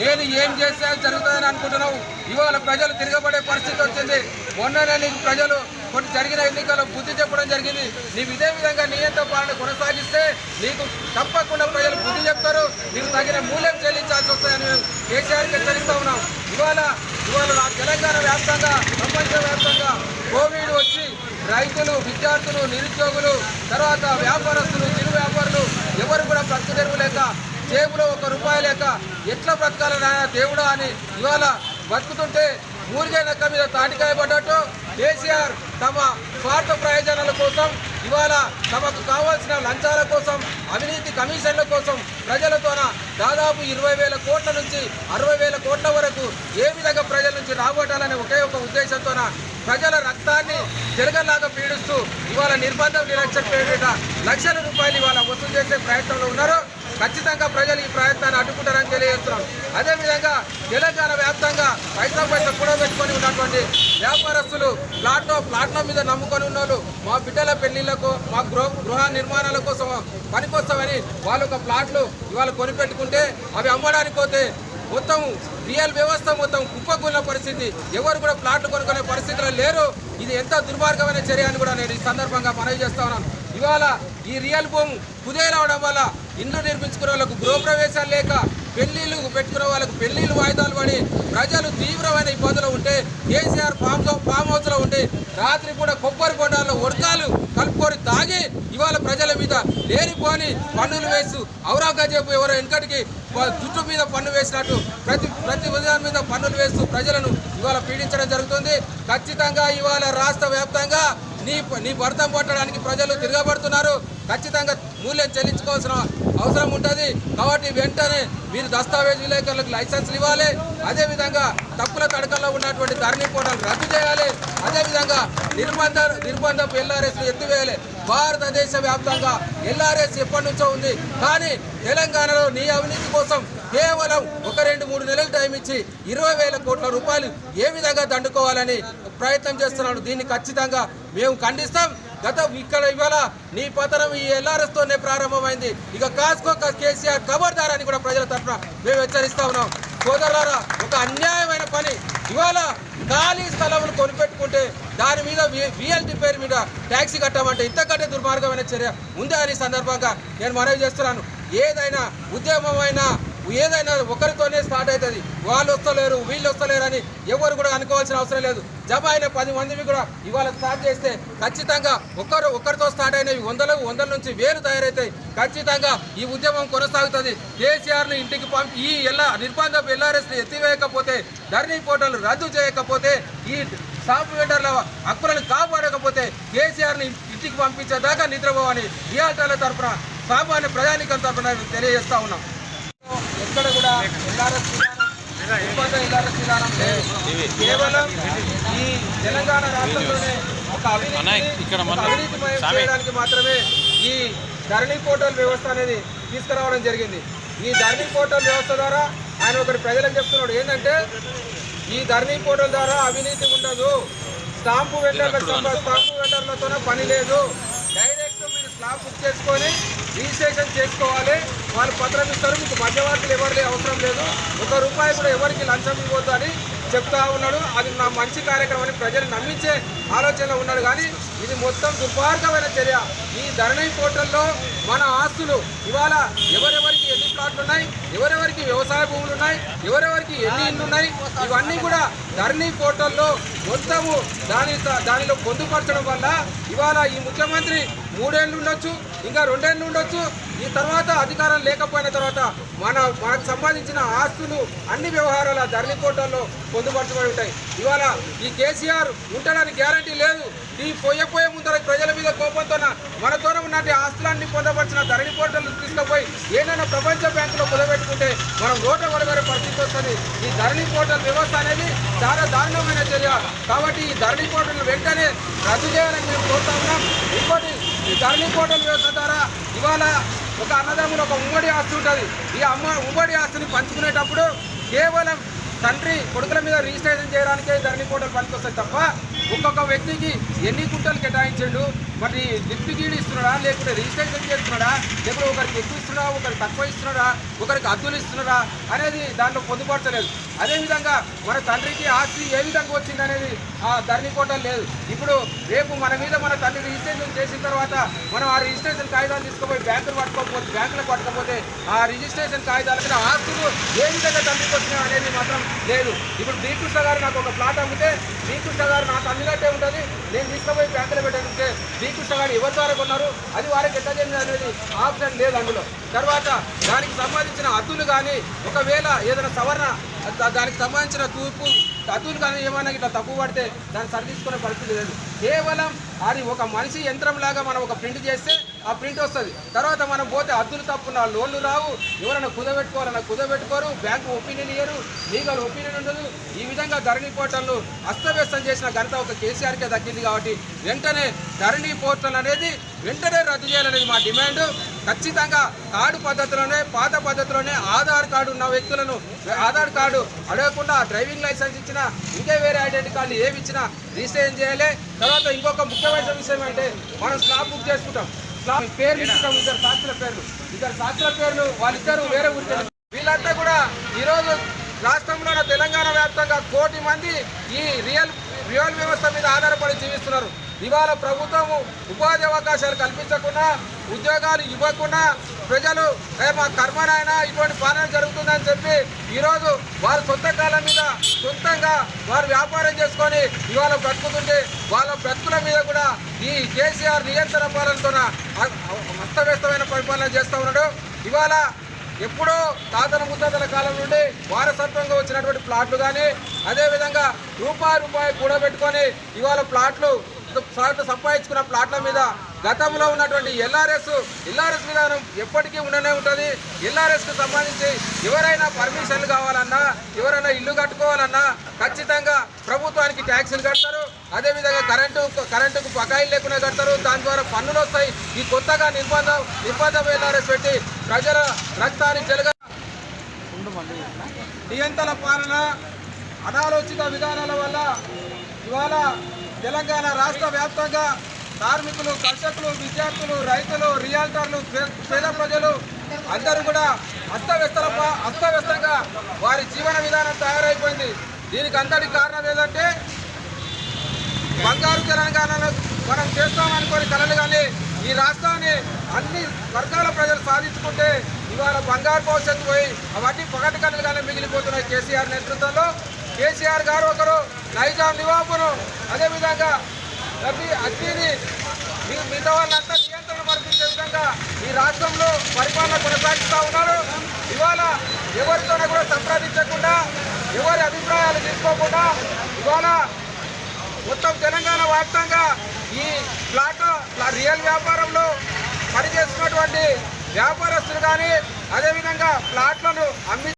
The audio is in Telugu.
నేను ఏం చేస్తే జరుగుతుందని అనుకుంటున్నావు? ఇవాళ ప్రజలు తిరగబడే పరిస్థితి వచ్చింది. మొన్ననే నీకు ప్రజలు కొన్ని జరిగిన ఎన్నికల్లో బుద్ధి చెప్పడం జరిగింది. నీవు ఇదే విధంగా నియంత పాలన కొనసాగిస్తే నీకు తప్పకుండా ప్రజలు బుద్ధి చెప్తారు. నీకు తగిన మూల్యం చెల్లించాల్సి వస్తుందని మేము కేసీఆర్కి హెచ్చరిస్తా ఉన్నాం. ఇవాళ ఇవాళ నా తెలంగాణ వ్యాప్తంగా ప్రపంచ వ్యాప్తంగా కోవిడ్ వచ్చి రైతులు విద్యార్థులు నిరుద్యోగులు తర్వాత వ్యాపారస్తులు చిరు వ్యాపారులు ఎవరు కూడా బ్రతుకు తెరువు లేక జేబులో ఒక రూపాయి లేక ఎట్లా బ్రతకాల నాయన దేవుడా అని ఇవాళ బతుకుతుంటే ఊరికే లెక్క మీద తాటికాయ పడ్డట్టు కేసీఆర్ తమ స్వార్థ ప్రయోజనాల కోసం ఇవాళ తమకు కావాల్సిన లంచాల కోసం అవినీతి కమిషన్ల కోసం ప్రజలతోన దాదాపు ఇరవై వేల కోట్ల నుంచి అరవై వేల కోట్ల వరకు ఏ విధంగా ప్రజల నుంచి రాబట్టాలనే ఒకే ఒక ఉద్దేశంతోన ప్రజల రక్తాన్ని జరగలాగా పీడిస్తూ ఇవాళ నిర్బంధం నిరక్షణ పేరిట లక్షల రూపాయలు ఇవాళ వసూలు చేసే ప్రయత్నంలో ఉన్నారు. ఖచ్చితంగా ప్రజలు ఈ ప్రయత్నాన్ని అడ్డుకుంటారని తెలియజేస్తున్నాం. అదేవిధంగా తెలంగాణ వ్యాప్తంగా పైసా పైసా కూడా పెట్టుకొని ఉన్నటువంటి వ్యాపారస్తులు ప్లాట్నో ప్లాట్నో మీద నమ్ముకొని ఉన్నోళ్ళు మా బిడ్డల పెళ్ళిళ్ళకు మా గృహ గృహ నిర్మాణాల కోసం పనికొస్తామని వాళ్ళు ఒక ప్లాట్లు ఇవాళ కొనిపెట్టుకుంటే అవి అమ్మడానికి పోతే మొత్తం రియల్ వ్యవస్థ మొత్తం కుప్పకూలిన పరిస్థితి. ఎవరు కూడా ప్లాట్లు కొనుక్కునే పరిస్థితిలో లేరు. ఇది ఎంత దుర్మార్గమైన చర్య అని కూడా నేను ఈ సందర్భంగా మనవి చేస్తా ఉన్నాను. ఇవాళ ఈ రియల్ భూమి కుదేలవడం వల్ల ఇండ్లు నిర్మించుకునే వాళ్ళకు గృహప్రవేశాలు లేక పెళ్ళిళ్ళు పెట్టుకునే వాళ్ళకు పెళ్ళిళ్ళు వాయిదాలు పడి ప్రజలు తీవ్రమైన ఇబ్బందులు ఉంటే కేసీఆర్ ఫామ్ ఫామ్ హౌస్లో ఉండి రాత్రి కూడా కొబ్బరి బొండాల్లో ఉడకాలు కలుపుకొని తాగి ఇవాళ ప్రజల మీద లేనిపోని పన్నులు వేస్తూ ఔరంగజేబు చెప్పు ఎవరో వెనకటికి జుట్టు మీద పన్ను వేసినట్టు ప్రతి ప్రతి ఉదయం మీద పన్నులు వేస్తూ ప్రజలను ఇవాళ పీడించడం జరుగుతుంది. ఖచ్చితంగా ఇవాళ రాష్ట్ర వ్యాప్తంగా నీ నీ భర్తం పట్టడానికి ప్రజలు తిరగబడుతున్నారు. ఖచ్చితంగా మూల్యం చెల్లించుకోవాల్సిన అవసరం ఉంటుంది. కాబట్టి వెంటనే మీరు దస్తావేజ్ విలేకరులకు లైసెన్సులు ఇవ్వాలి. అదేవిధంగా తప్పుల తడకల్లో ఉన్నటువంటి ధరణి పోటాలు రద్దు చేయాలి. అదేవిధంగా నిర్బంధ నిర్బంధపు ఎల్ఆర్ఎస్ ఎత్తివేయాలి. భారతదేశ వ్యాప్తంగా ఎల్ఆర్ఎస్ ఎప్పటి నుంచో ఉంది. కానీ తెలంగాణలో నీ అవినీతి కోసం కేవలం ఒక రెండు మూడు నెలలు టైం ఇచ్చి ఇరవై వేల కోట్ల రూపాయలు ఏ విధంగా దండుకోవాలని ప్రయత్నం చేస్తున్నాడు దీన్ని ఖచ్చితంగా మేము ఖండిస్తాం. గత ఇక్కడ ఇవాళ నీ పతనం ఈ ఎల్ఆర్ఎస్తోనే ప్రారంభమైంది. ఇక కాస్కో కేసీఆర్ ఖబర్దార్ అని కూడా ప్రజల తరఫున మేము హెచ్చరిస్తా ఉన్నాం. సోదరులారా ఒక అన్యాయమైన పని. ఇవాళ ఖాళీ స్థలములు కొనిపెట్టుకుంటే దాని మీద విఎల్టీ పేరు మీద ట్యాక్సీ కట్టమంటే ఇంతకంటే దుర్మార్గమైన చర్య ఉందా అని సందర్భంగా నేను మనవి చేస్తున్నాను. ఏదైనా ఉద్యమమైనా ఏదైనా ఒకరితోనే స్టార్ట్ అవుతుంది. వాళ్ళు వస్తలేరు వీళ్ళు వస్తలేరు అని ఎవరు కూడా అనుకోవాల్సిన అవసరం లేదు. జబ అయిన పది మందిని కూడా ఇవాళ స్టార్ట్ చేస్తే ఖచ్చితంగా ఒకరు ఒకరితో స్టార్ట్ అయినవి వందల వందల నుంచి వేలు తయారవుతాయి ఖచ్చితంగా ఈ ఉద్యమం కొనసాగుతుంది. కేసీఆర్ను ఇంటికి పంపి ఈ ఎలా నిర్బంధం ఎల్ఆర్ఎస్ని ఎత్తివేయకపోతే ధరణి పోర్టల్ రద్దు చేయకపోతే ఈ షాప్ వెండర్ల హక్కులను కాపాడకపోతే కేసీఆర్ని ఇంటికి పంపించేదాకా నిద్రపోవని ఆటల తరఫున సామాన్య ప్రజానికం తరఫున తెలియజేస్తా ఉన్నాం. ఎక్కడ కూడా ఎల్ఆర్ఎస్ విధానం ఎల్ఆర్ఎస్ విధానం లేదు. కేవలం ఈ తెలంగాణ రాష్ట్రంలోనే ఒక అవినీతి ఇక్కడ మాత్రమే ఈ ధరణి పోర్టల్ వ్యవస్థ అనేది తీసుకురావడం జరిగింది. ఈ ధరణి పోర్టల్ వ్యవస్థ ద్వారా ఆయన ఒకటి ప్రజలకు చెప్తున్నాడు. ఏంటంటే ఈ ధరణి పోర్టల్ ద్వారా అవినీతి ఉండదు. స్టాంపు వెండర్ల స్టాంపు వెండర్లతోనే పని లేదు. డైరెక్ట్ మీరు స్లాబ్ బుక్ చేసుకొని రిజిస్ట్రేషన్ చేసుకోవాలి. వాళ్ళు పత్రం ఇస్తారు మీకు మధ్యవర్తులు ఎవరిది అవసరం లేదు. ఒక రూపాయి కూడా ఎవరికి లంచం ఇవ్వద్దు అని చెప్తా ఉన్నాడు. అది నా మంచి కార్యక్రమం అని ప్రజలు నమ్మించే ఆలోచనలో ఉన్నాడు. కానీ ఇది మొత్తం దుర్మార్గమైన చర్య. ఈ ధరణి పోర్టల్లో మన ఆస్తులు ఇవాళ ఎవరెవరికి ఎన్ని ప్లాట్లు ఉన్నాయి ఎవరెవరికి వ్యవసాయ భూములు ఉన్నాయి ఎవరెవరికి ఎన్ని ఇల్లు ఉన్నాయి ఇవన్నీ కూడా ధరణి పోర్టల్లో మొత్తము దాని దానిలో పొందుపరచడం వల్ల ఇవాళ ఈ ముఖ్యమంత్రి మూడేళ్ళు ఉండొచ్చు ఇంకా రెండేళ్ళు ఉండొచ్చు ఈ తర్వాత అధికారం లేకపోయిన తర్వాత మన మనకు సంబంధించిన ఆస్తులు అన్ని వ్యవహారాల ధరణి పోర్టల్లో పొందుపరచబడి ఉంటాయి. ఇవాళ ఈ కేసీఆర్ ఉండడానికి గ్యారంటీ లేదు. ఈ పోయే పోయే ముందర ప్రజల మీద కోపంతో మనతోనే ఉన్నట్టు ఆస్తులన్నీ పొందపరిచిన ధరణి పోర్టల్ తీసుకుపోయి ఏదైనా ప్రపంచ బ్యాంకులో కుదబెట్టుకుంటే మనం రోడ్డు పడగరే పరిస్థితి వస్తుంది. ఈ ధరణి పోర్టల్ వ్యవస్థ అనేది చాలా దారుణమైన చర్య. కాబట్టి ఈ ధరణి పోర్టల్ వెంటనే రద్దు చేయాలని మేము కోరుతా ఉన్నాం. ఇంకోటి ఈ ధరణి పోర్టల్ వ్యవస్థ ద్వారా ఇవాళ ఒక అన్నదమ్ములు ఒక ఉమ్మడి ఆస్తి ఉంటుంది. ఈ అమ్మ ఉమ్మడి ఆస్తిని పంచుకునేటప్పుడు కేవలం తండ్రి కొడుకుల మీద రిజిస్ట్రేషన్ చేయడానికే ధరణి పోర్టల్ పనికొస్తాయి తప్ప ఒక్కొక్క వ్యక్తికి ఎన్ని గుంటలు కేటాయించండు? మరి లిఫ్ట్ గీడి ఇస్తున్నాడా లేకుంటే రిజిస్ట్రేషన్ చేస్తున్నాడా? లేకుంటే ఒకరికి ఎక్కువ ఇస్తున్నాడా? ఒకరికి తక్కువ ఇస్తున్నాడా? ఒకరికి అద్దులు ఇస్తున్నాడా? అనేది దాంట్లో పొందుపరచలేదు. అదేవిధంగా మన తండ్రికి ఆస్తి ఏ విధంగా వచ్చింది అనేది ఆ ధరణి పోర్టల్ లేదు. ఇప్పుడు రేపు మన మీద మన తండ్రి రిజిస్ట్రేషన్ చేసిన తర్వాత మనం ఆ రిజిస్ట్రేషన్ కాగితాలు తీసుకుపోయి బ్యాంకులు పట్టుకోకపోతే బ్యాంకులకు పట్టకపోతే ఆ రిజిస్ట్రేషన్ కాగితాల మీద ఆస్తులు ఏ విధంగా తండ్రికి వచ్చినాయి అనేది మాత్రం లేదు. ఇప్పుడు శ్రీకృష్ణ గారు నాకు ఒక ప్లాట్ అమ్మితే శ్రీకృష్ణ గారు నా తండ్రి అమ్మినట్టే ఉంటుంది. నేను తీసుకుపోయి బ్యాంకులో పెట్టాలంటే శ్రీకృష్ణ గారు ఎవరి ద్వారా కొన్నారు? అది వారికి ఎట్లా చెందింది అనేది ఆప్షన్ లేదు అందులో. తర్వాత దానికి సంబంధించిన అతులు కానీ ఒకవేళ ఏదైనా సవరణ దానికి సంబంధించిన తూర్పు అతులు కానీ ఏమైనా ఇట్లా తప్పు పడితే దాన్ని సరిదీసుకునే పరిస్థితి లేదు. కేవలం అది ఒక మనిషి యంత్రం లాగా మనం ఒక ప్రింట్ చేస్తే ఆ ప్రింట్ వస్తుంది. తర్వాత మనం పోతే అద్దులు తప్పున్న లోన్లు రావు. ఎవరైనా కుదబెట్టుకోవాలన్నా కుదబెట్టుకోరు. బ్యాంకు ఒపీనియన్ ఇయ్యరు. లీగల్ ఒపీనియన్ ఉండదు. ఈ విధంగా ధరణి పోర్టల్ను అస్తవ్యస్తం చేసిన ఘనత ఒక కేసీఆర్కే దక్కింది కాబట్టి వెంటనే ధరణి పోర్టల్ అనేది వెంటనే రద్దు చేయాలనేది మా డిమాండ్. ఖచ్చితంగా కార్డు పద్ధతిలోనే పాత పద్ధతిలోనే ఆధార్ కార్డు ఉన్న వ్యక్తులను ఆధార్ కార్డు అడగకుండా డ్రైవింగ్ లైసెన్స్ ఇచ్చినా ఇంకే వేరే ఐడెంటిటీ కార్డు ఏమి ఇచ్చినా రీసైన్ చేయాలి. తర్వాత ఇంకొక ముఖ్యమైన విషయం అంటే మనం స్లాబ్ బుక్ చేసుకుంటాం. పేర్లు ఇష్టం ఇద్దరు సాక్షుల పేర్లు. ఇద్దరు సాక్షుల పేర్లు వాళ్ళిద్దరు వేరే ఊరికి వీళ్ళంతా కూడా ఈరోజు రాష్ట్రంలో తెలంగాణ వ్యాప్తంగా కోటి మంది ఈ రియల్ రియల్ వ్యవస్థ మీద ఆధారపడి జీవిస్తున్నారు. ఇవాళ ప్రభుత్వము ఉపాధి అవకాశాలు కల్పించకుండా ఉద్యోగాలు ఇవ్వకుండా ప్రజలు "ఏ, మా కర్మనైనా ఇటువంటి పాలన జరుగుతుందని చెప్పి ఈరోజు వారి సొంత కాలం మీద సొంతంగా వారు వ్యాపారం చేసుకొని ఇవాళ బ్రతుకుతుంటే వాళ్ళ బ్రతుకుల మీద కూడా ఈ కేసీఆర్ నియంత్రణ పాలనతో అస్తవ్యస్తమైన పరిపాలన చేస్తూ ఉన్నాడు. ఇవాళ ఎప్పుడో తాతల ముత్తాతల కాలం నుండి వారసత్వంగా వచ్చినటువంటి ప్లాట్లు కానీ అదేవిధంగా రూపాయి రూపాయి కూడబెట్టుకొని ఇవాళ ప్లాట్లు ప్లాట్లు సంపాదించుకున్న ప్లాట్ల మీద గతంలో ఉన్నటువంటి ఎల్ఆర్ఎస్ ఎల్ఆర్ఎస్ విధానం ఎప్పటికీ ఉండనే ఉంటుంది. ఎల్ఆర్ఎస్కి సంబంధించి ఎవరైనా పర్మిషన్లు కావాలన్నా ఎవరైనా ఇల్లు కట్టుకోవాలన్నా ఖచ్చితంగా ప్రభుత్వానికి ట్యాక్సులు కడతారు. అదేవిధంగా కరెంటు కరెంటుకు బకాయిలు లేకుండా కడతారు. దాని ద్వారా పన్నులు వస్తాయి. ఈ కొత్తగా నిర్బంధం నిర్బంధం ఎల్ఆర్ఎస్ పెట్టి ప్రజల రక్తాన్ని జరగ నియంత్రణ పాలన అనాలోచిత విధానాల వల్ల ఇవాళ తెలంగాణ రాష్ట్ర వ్యాప్తంగా కార్మికులు కర్షకులు విద్యార్థులు రైతులు రియాల్టర్లు పేద ప్రజలు అందరూ కూడా అస్తవ్యస్తల అస్తవ్యస్తంగా వారి జీవన విధానం తయారైపోయింది. దీనికి అంతటి కారణం ఏంటంటే బంగారు తెలంగాణలో మనం చేస్తామనుకోని కలలు కానీ ఈ రాష్ట్రాన్ని అన్ని వర్గాల ప్రజలు సాధించుకుంటే ఇవాళ బంగారు భవిష్యత్తు పోయి అవన్నీ పగటి కళలుగానే మిగిలిపోతున్నాయి. కేసీఆర్ నేతృత్వంలో కేసీఆర్ గారు ఒకరు నైజాం నివాబును అదేవిధంగా రబీ అగ్నిని మిగతా వాళ్ళంతా నియంత్రణ మరిపించే విధంగా ఈ రాష్ట్రంలో పరిపాలన కొనసాగిస్తూ ఉన్నారు. ఇవాళ ఎవరితోనే కూడా సంప్రదించకుండా ఎవరి అభిప్రాయాలు తీసుకోకుండా ఇవాళ మొత్తం తెలంగాణ వ్యాప్తంగా ఈ ప్లాట్ రియల్ వ్యాపారంలో పనిచేస్తున్నటువంటి వ్యాపారస్తులు కానీ అదేవిధంగా ప్లాట్లను అమ్మి